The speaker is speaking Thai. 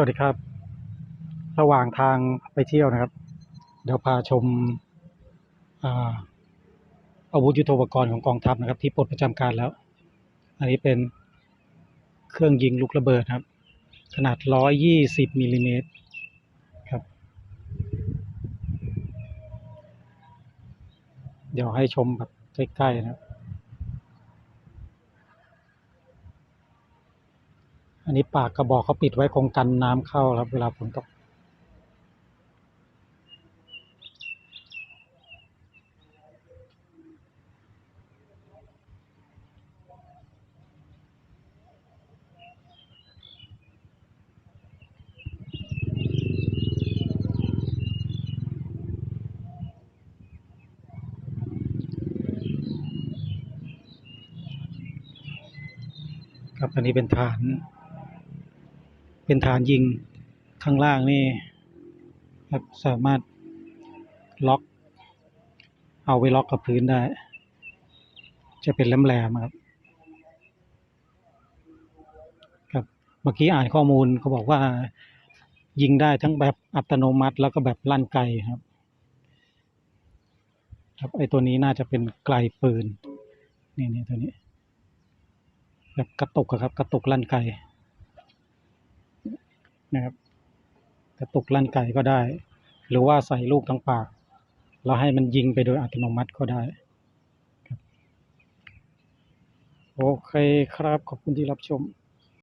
วัสดีครับ ระหว่างทางไปเที่ยวนะครับ เดี๋ยวพาชมอาอาวุธยุทโธปกรณ์ของกองทัพนะครับ ที่ปลดประจำการแล้ว อันนี้เป็นเครื่องยิงลูกระเบิดครับ ขนาด 120มิลลิเมตรครับ เดี๋ยวให้ชมแบบใกล้ๆนะครับ อันนี้ปากกระบอกเขาปิดไว้คงกันน้ำเข้าครับ เวลาฝนตกครับอันนี้เป็นฐาน เป็นฐานยิงข้างล่างนี่ครับสามารถล็อกเอาไว้ล็อกกับพื้นได้ จะเป็นแหลมๆครับครับเมื่อกี้อ่านข้อมูลเขาบอกว่ายิงได้ทั้งแบบอัตโนมัติแล้วก็แบบลั่นไกลครับ ครับไอตัวนี้น่าจะเป็นไกลปืนนี่นี่ตัวนี้ แบบกระตุกครับ กระตุกลั่นไก นะครับ กระตุกลั่นไกก็ได้ หรือว่าใส่ลูกทั้งปาก แล้วให้มันยิงไปโดยอัตโนมัติก็ได้ครับโอเคครับขอบคุณที่รับชม